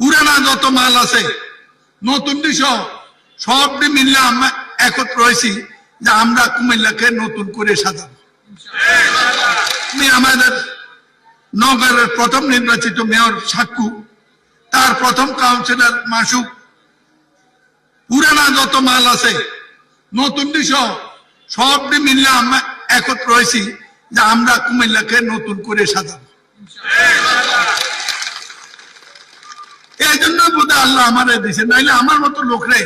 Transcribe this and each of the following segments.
পুরানা যত মাল আছে, নতুন সহ সবটি মিললে আমরা একত্র হয়েছি যে আমরা কুমিল্লাকে নতুন করে সাজাবো। আমি আমাদের নগরের প্রথম নির্বাচিত মেয়র সাক্ষু তার প্রথম কাউন্সিলর মাসুক। পুরানা যত মাল আছে, নতুন সহ সবটি মিললে আমরা একত্র হয়েছি যে আমরা কুমিল্লাকে নতুন করে সাজাবো এই জন্য বোধ আল্লাহ আমারে দিছে নাইলে আমার মতো লোকরে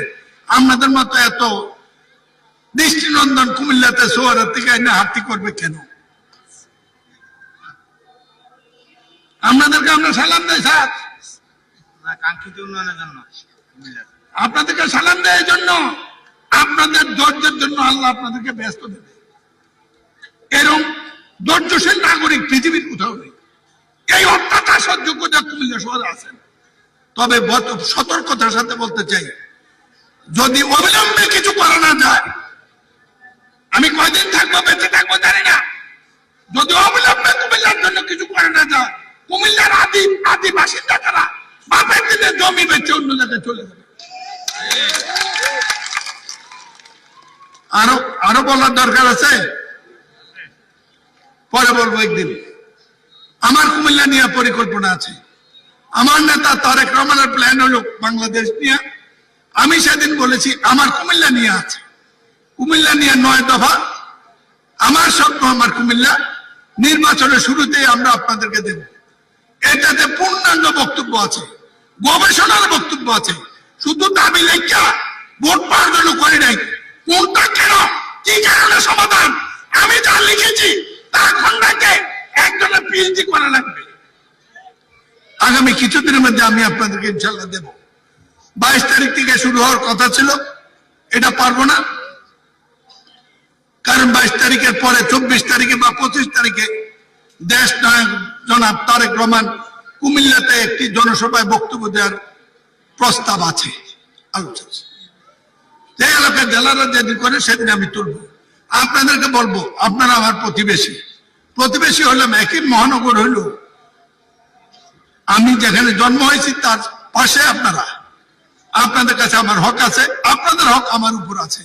আমাদের মতো এত দৃষ্টিনন্দন কুমিল্লাতে সোয়ারের থেকে এনে হাতি করবে কেন? আপনাদেরকে আমরা সালাম দেয় স্যার। কাঙ্ক্ষিত উন্নয়নের জন্য। আপনাদেরকে সালাম দেয় জন্য। আপনাদের ধৈর্যের জন্য আল্লাহ আপনাদেরকে ব্যস্ত দেবে। এরকম ধৈর্যশীল নাগরিক পৃথিবীর কোথাও নেই। এই অত্যাচার সহ্য করে কুমিল্লা শহরে আছেন। তবে সতর্কতার সাথে বলতে চাই, যদি অবিলম্বে কিছু করা না যায়, আমি কয়দিন থাকব, বেঁচে থাকব জানি না। যদি অবিলম্বে কুমিল্লার জন্য কিছু করে না যায়, কুমিল্লার আদি আদি বাসিন্দা যারা বাপের দিনে জমি বেচে অন্য জায়গায় চলে যাবে। আরও আরও বলার দরকার আছে? পরে বলব একদিন। আমার কুমিল্লা নিয়ে পরিকল্পনা আছে। আমার নেতা তারেক রহমানের প্ল্যান হলো বাংলাদেশ নিয়ে। আমি সেদিন বলেছি, আমার কুমিল্লা নিয়ে আছে। কুমিল্লা নিয়ে নয় দফা। আমার স্বপ্ন আমার কুমিল্লা। নির্বাচনের শুরুতেই আমরা আপনাদেরকে দেব। এটাতে পূর্ণাঙ্গ বক্তব্য আছে, গবেষণার বক্তব্য আছে। শুধু দাবি লেখা, ভোট পাওয়ার জন্য করি নাই। কোনটা কেন? কি কারণে সমাধান? আমি যা লিখেছি, তার খন্ডাকে একজনের পিএইচডি করা লাগবে। আগামী কিছুদিনের মধ্যে আমি আপনাদেরকে ইনশাল্লাহ দেব। বাইশ তারিখ থেকে শুরু হওয়ার কথা ছিল, এটা পারব না। কারণ বাইশ তারিখের পরে, চব্বিশ তারিখে বা পঁচিশ তারিখে দেশ নায়ক জনাব তারেক রহমান কুমিল্লাতে একটি জনসভায় বক্তব্য দেওয়ার প্রস্তাব আছে। যে এলাকার জেলারা যেদিন করে, সেদিন আমি তুলব। আপনাদেরকে বলব, আপনারা আমার প্রতিবেশী। প্রতিবেশী হলাম, একই মহানগর হইল। আমি যেখানে জন্ম হয়েছি, তার পাশে আপনারা। আপনাদের কাছে আমার হক আছে, আপনাদের হক আমার উপর আছে।